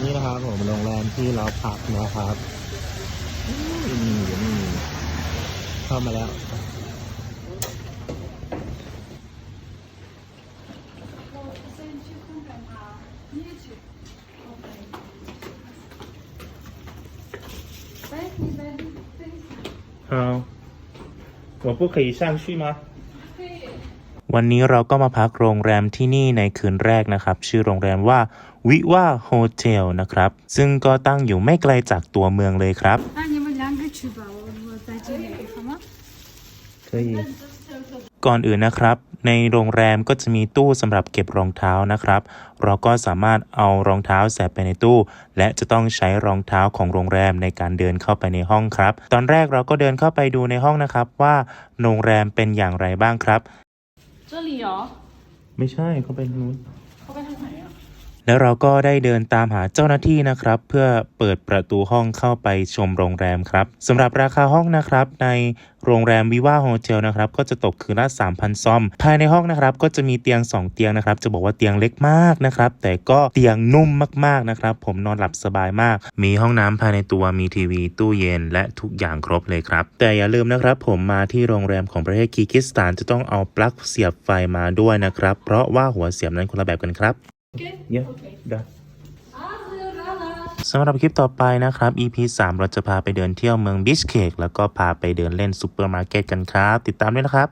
นี่นะครับผมโรงแรมที่เราพักนะครับอืมนี่นี่เข้ามาแล้ว 好，我不可以上去吗？ วันนี้เราก็มาพักโรงแรมที่นี่ในคืนแรกนะครับ ชื่อโรงแรมว่าวิว่าโฮเทลนะครับ ซึ่งก็ตั้งอยู่ไม่ไกลจากตัวเมืองเลยครับก่อนอื่นนะครับ ในโรงแรมก็จะมีตู้สำหรับเก็บรองเท้านะครับ เราก็สามารถเอารองเท้าแสบไปในตู้ และจะต้องใช้รองเท้าของโรงแรมในการเดินเข้าไปในห้องครับ ตอนแรกเราก็เดินเข้าไปดูในห้องนะครับว่าโรงแรมเป็นอย่างไรบ้างครับ เจ้าลีเหอไม่ใช่เขาไปทานู้น เขาไปทางไหนอะ แล้วเราก็ได้เดินตามหาเจ้าหน้าที่นะครับ เพื่อเปิดประตูห้องเข้าไปชมโรงแรมครับสำหรับราคาห้องนะครับ ในโรงแรมวิว่าโฮเทลนะครับก็จะตกคืนละ3,000 ซอม ภายในห้องนะครับก็จะมีเตียง 2 เตียงนะครับ จะบอกว่าเตียงเล็กมากนะครับ แต่ก็เตียงนุ่มมากๆนะครับ ผมนอนหลับสบายมาก มีห้องน้ำภายในตัวมีทีวี ตู้เย็น และทุกอย่างครบเลยครับ แต่อย่าลืมนะครับ ผมมาที่โรงแรมของประเทศคีร์กิสถานจะต้องเอาปลั๊กเสียบไฟมาด้วยนะครับ เพราะว่าหัวเสียบนั้นคนละแบบกันครับ เยอะได้สำหรับคลิปต่อไปนะครับ EP 3 เราจะพาไปเดินเที่ยวเมืองบิชเคกแล้วก็พาไปเดินเล่นซูเปอร์มาร์เก็ตกันครับ ติดตามด้วยนะครับ